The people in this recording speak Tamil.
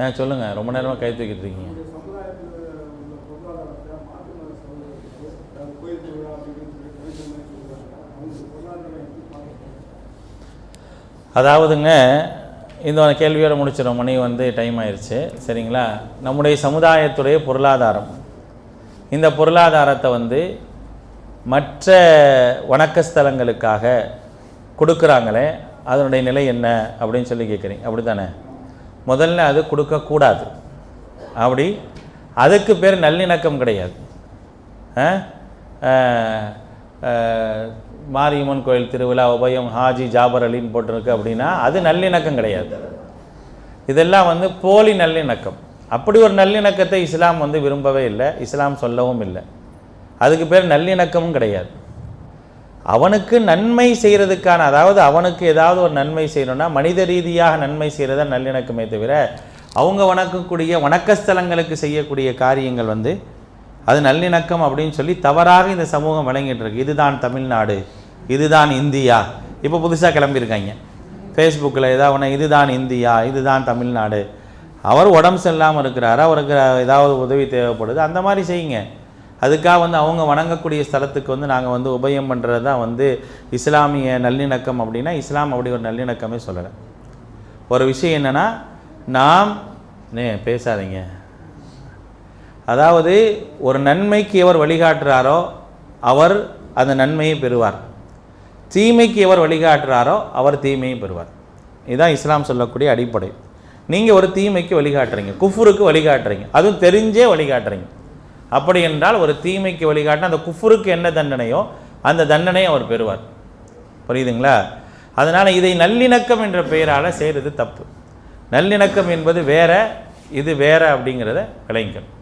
ஆ சொல்லுங்கள் ரொம்ப நேரமாக கை தூக்கிட்டு இருக்கீங்க. அதாவதுங்க இந்த கேள்வியோட முடிச்சிடும் மணி வந்து டைம் ஆயிடுச்சு சரிங்களா? நம்முடைய சமுதாயத்துடைய பொருளாதாரம். இந்த பொருளாதாரத்தை வந்து மற்ற வணக்க ஸ்தலங்களுக்காக கொடுக்குறாங்களே அதனுடைய நிலை என்ன? அப்படின்னு சொல்லி கேட்குறீங்க. அப்படி தானே முதல்ல அது கொடுக்கக்கூடாது. அப்படி? அதுக்கு பேர் நல்லிணக்கம் கிடையாது. ஆ? மாரியம்மன் கோயில் திருவிழா உபயம் ஹாஜி ஜாபர் அலின்னு போட்டிருக்கு அப்படின்னா அது நல்லிணக்கம் கிடையாது. இதெல்லாம் வந்து போலி நல்லிணக்கம். அப்படி ஒரு நல்லிணக்கத்தை இஸ்லாம் வந்து விரும்பவே இல்லை. இஸ்லாம் சொல்லவும் இல்லை. அதுக்கு பேர் நல்லிணக்கமும் கிடையாது. அவனுக்கு நன்மை செய்கிறதுக்கான அதாவது அவனுக்கு ஏதாவது ஒரு நன்மை செய்யணும்னா மனித ரீதியாக நன்மை செய்கிறத நல்லிணக்கமே தவிர அவங்க வணக்கக்கூடிய வணக்கஸ்தலங்களுக்கு செய்யக்கூடிய காரியங்கள் வந்து அது நல்லிணக்கம் அப்படின்னு சொல்லி தவறாக இந்த சமூகம் வழங்கிட்டு இருக்கு இதுதான் தமிழ்நாடு இதுதான் இந்தியா. இப்போ புதுசாக கிளம்பியிருக்காங்க. ஃபேஸ்புக்கில் ஏதாவது ஒன்று இதுதான் இந்தியா இதுதான் தமிழ்நாடு. அவர் உடம்பு சரியில்லாமல் இருக்கிறாரு அவருக்கு ஏதாவது உதவி தேவைப்படுது அந்த மாதிரி செய்யுங்க. அதுக்காக வந்து அவங்க வணங்கக்கூடிய ஸ்தலத்துக்கு வந்து நாங்கள் வந்து உபயம் பண்ணுறது தான் வந்து இஸ்லாமிய நல்லிணக்கம் அப்படின்னா இஸ்லாம் அப்படி ஒரு நல்லிணக்கமே சொல்லலை. ஒரு விஷயம் என்னென்னா நாம் நே பேசாதீங்க. அதாவது ஒரு நன்மைக்கு எவர் வழிகாட்டுறாரோ அவர் அந்த நன்மையை பெறுவார். தீமைக்கு எவர் வழிகாட்டுறாரோ அவர் தீமையும் பெறுவார். இதுதான் இஸ்லாம் சொல்லக்கூடிய அடிப்படை. நீங்கள் ஒரு தீமைக்கு வழிகாட்டுறீங்க குஃபுருக்கு வழிகாட்டுறீங்க அதுவும் தெரிஞ்சே வழிகாட்டுறீங்க. அப்படி என்றால் ஒரு தீமைக்கு வழிகாட்டின அந்த குஃபுருக்கு என்ன தண்டனையோ அந்த தண்டனையை அவர் பெறுவார். புரியுதுங்களா? அதனால் இதை நல்லிணக்கம் என்ற பெயரால் செய்கிறது தப்பு. நல்லிணக்கம் என்பது வேற இது வேற அப்படிங்கிறத விளங்கிக்கணும்.